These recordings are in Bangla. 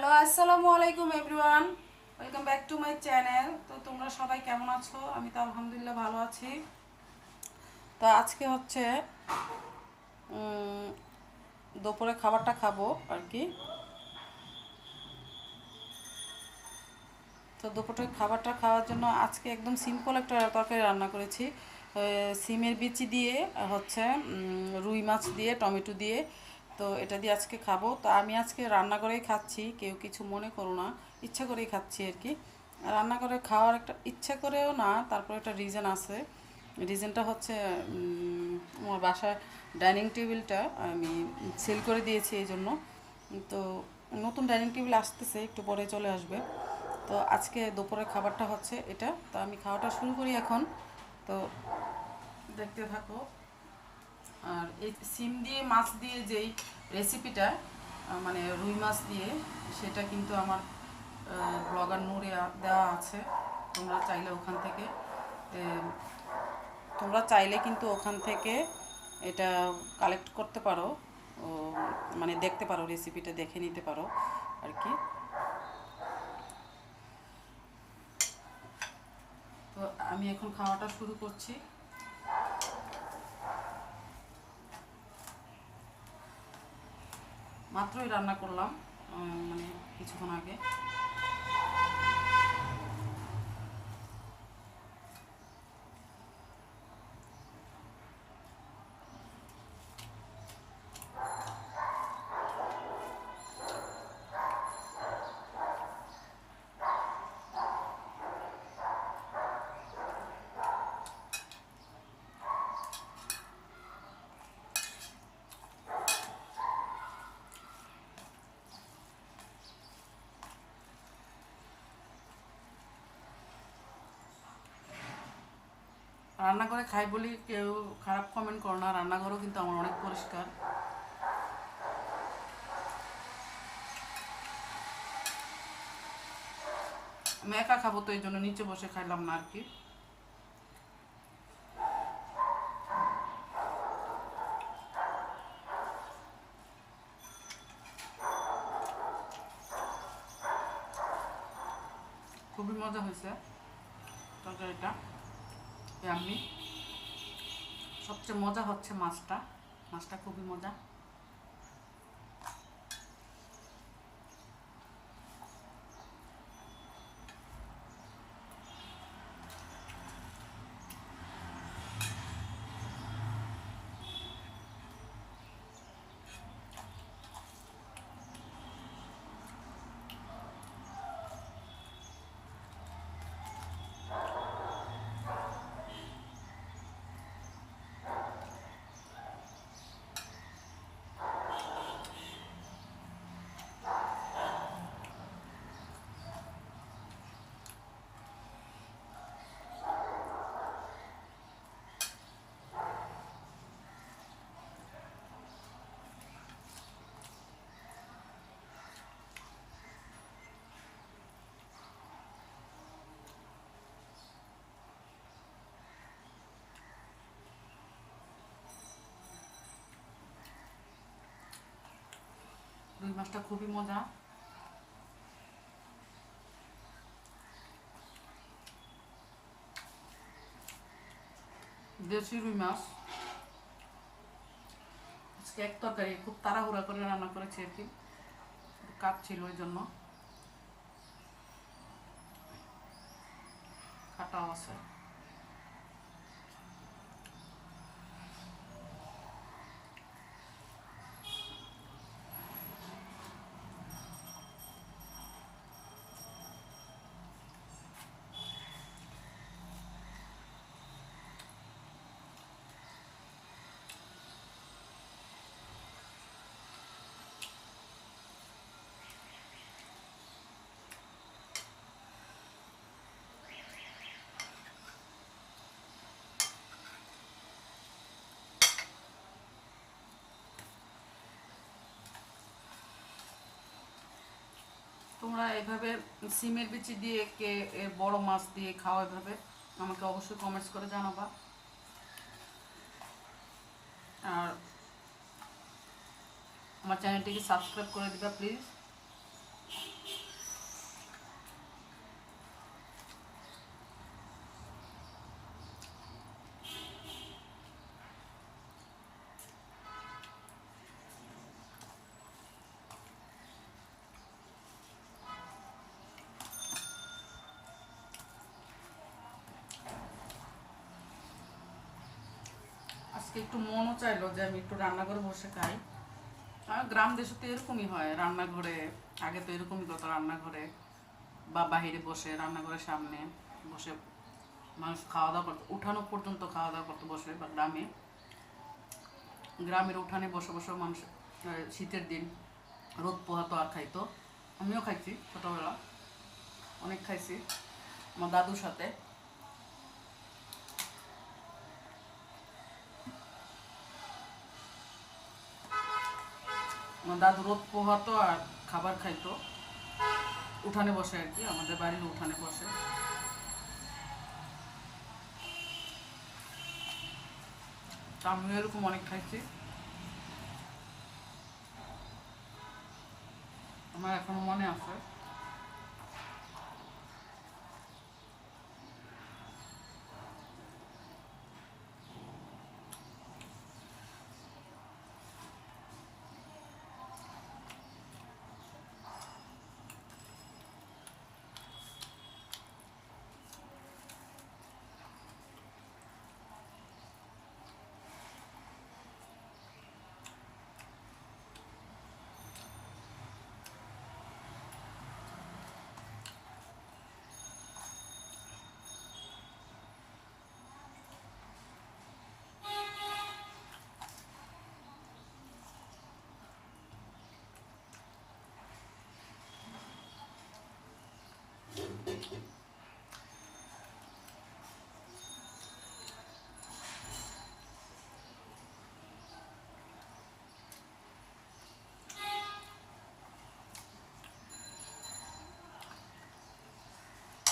হ্যালো, আসসালামু আলাইকুম everyone. Welcome back to my channel. তো তোমরা সবাই কেমন আছো? আমি তো আলহামদুলিল্লাহ ভালো আছি। তো আজকে হচ্ছে দুপুরে খাবারটা খাব আর কি। তো দুপুরে খাবারটা খাওয়ার জন্য আজকে একদম সিম্পল একটা তরকারি রান্না করেছি। সিমের বিচি দিয়ে, হচ্ছে রুই মাছ দিয়ে, টমেটো দিয়ে তো এটা দিয়ে আজকে খাব। তো আমি আজকে রান্না করেই খাচ্ছি, কেউ কিছু মনে করো না, ইচ্ছা করেই খাচ্ছি আর কি। রান্না করে খাওয়ার একটা ইচ্ছা করেও না, তারপর একটা রিজন আছে। রিজনটা হচ্ছে আমার বাসায় ডাইনিং টেবিলটা আমি সেল করে দিয়েছি এই জন্য। তো নতুন ডাইনিং টেবিল আসতেছে, একটু পরে চলে আসবে। তো আজকে দুপুরের খাবারটা হচ্ছে এটা। তো আমি খাওয়াটা শুরু করি এখন। তো দেখতে থাকো। আর এই সিম দিয়ে, মাছ দিয়ে যেই রেসিপিটা মানে রুই মাছ দিয়ে, সেটা কিন্তু আমার ব্লগার নূরে দেওয়া আছে। তোমরা চাইলে ওখান থেকে তোমরা চাইলে কিন্তু ওখান থেকে এটা কালেক্ট করতে পারো। মানে দেখতে পারো রেসিপিটা দেখে নিতে পারো আর কি। তো আমি এখন খাওয়াটা শুরু করছি। মাত্রই রান্না করলাম মানে কিছুক্ষণ আগে। রান্না করে খাই বলি কেউ খারাপ কমেন্ট করো না, রান্নাঘরও কিন্তু আমার অনেক পরিষ্কার। আমি একা খাব তো এই জন্য নিচে বসে খাইলাম না আর কি। খুবই মজা হয়েছে তরকারিটা। আমি সবচেয়ে মজা হচ্ছে মাছটা। মাছটা খুবই মজা। মাছটা খুবই মজা। দেশি রুই মাছ। আজকে এক তরকারি, খুব তাড়াহুড়া করে রান্না করেছি আর কি। কাজ ছিল ওই জন্য। কাটাও আছে। তোমরা এভাবে সিমের বিচি দিয়ে কে বড় মাছ দিয়ে খাওয়া এভাবে, আমাকে অবশ্যই কমেন্টস করে জানাবা। আর আমার চ্যানেলটিকে সাবস্ক্রাইব করে দিবা প্লিজ আজকে একটু মনও চাইলো যে আমি একটু রান্নাঘরে বসে খাই। গ্রাম দেশে তো এরকমই হয়, রান্নাঘরে, আগে তো এরকমই করতো রান্নাঘরে বা বাহিরে বসে, রান্নাঘরের সামনে বসে মানুষ খাওয়া দাওয়া করতো, উঠানো পর্যন্ত খাওয়া দাওয়া করতো বসে বা গ্রামে। গ্রামের উঠানে বসে বসে মানুষ শীতের দিন রোদ পোহাতো আর খাইতো। আমিও খাইছি ছোটোবেলা, অনেক খাইছি, আমার দাদুর সাথে। আমার দাদু রোদ পোহাতো আর খাবার খাইতো। উঠানে বসে আর কি, আমাদের বাড়ির উঠানে বসে। আমিও এরকম অনেক খাইছি। আমার এখনও মনে আছে।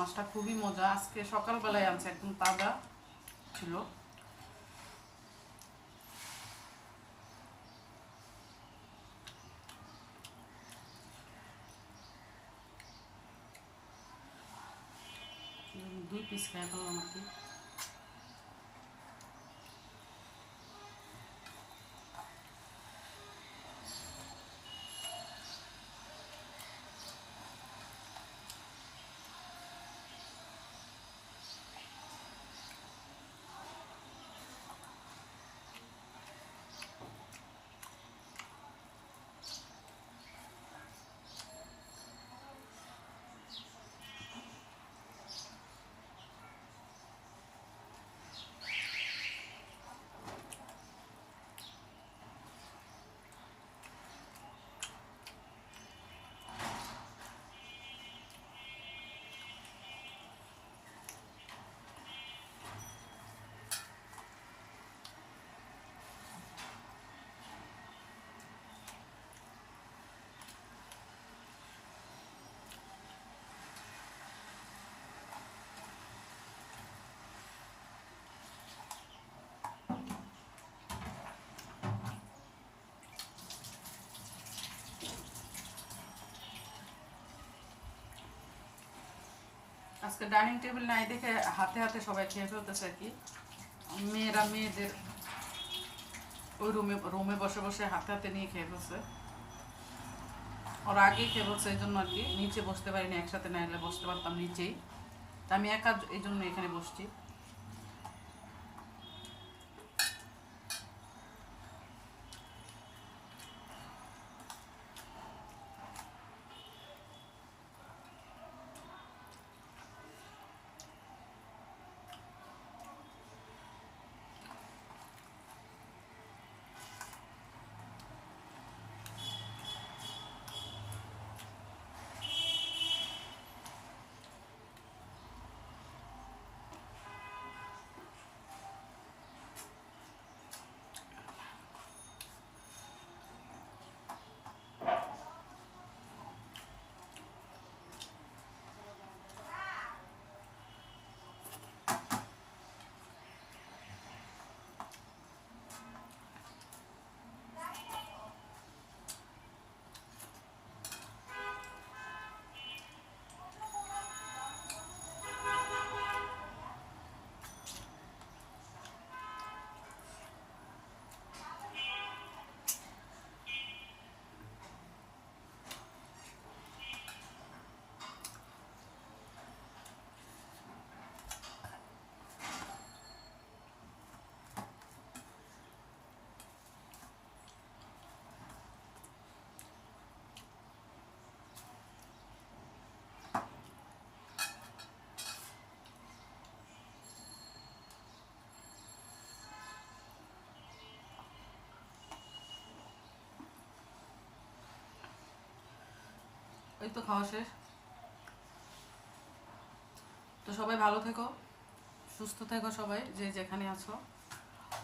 মাছটা খুবই মজা। আজকে সকালবেলায় আনছে, একদম তাজা ছিল। দুই পিস খাই ফেললাম আর কি আজকে ডাইনিং টেবিল নাই দেখে হাতে হাতে সবাই খেয়ে ফেলতেছে আর কি। মেয়েরা মেয়েদের ওই রুমে রুমে বসে বসে হাতে হাতে নিয়ে খেয়ে ফেলছে। ওর আগে খেয়ে ফেলছে এই জন্য আর কি। নিচে বসতে পারিনি, একসাথে না এলে বসতে পারতাম নিচেই তা আমি একা এই জন্য এখানে বসছি। ওই তো খাওয়া শেষ। তো সবাই ভালো থেকো, সুস্থ থেকো সবাই, যে যেখানে আছো।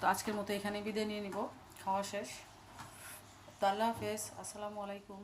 তো আজকের মতো এখানে বিদায় নিয়ে নিব, খাওয়া শেষ। তো আল্লাহ হাফেজ, আসসালামু আলাইকুম।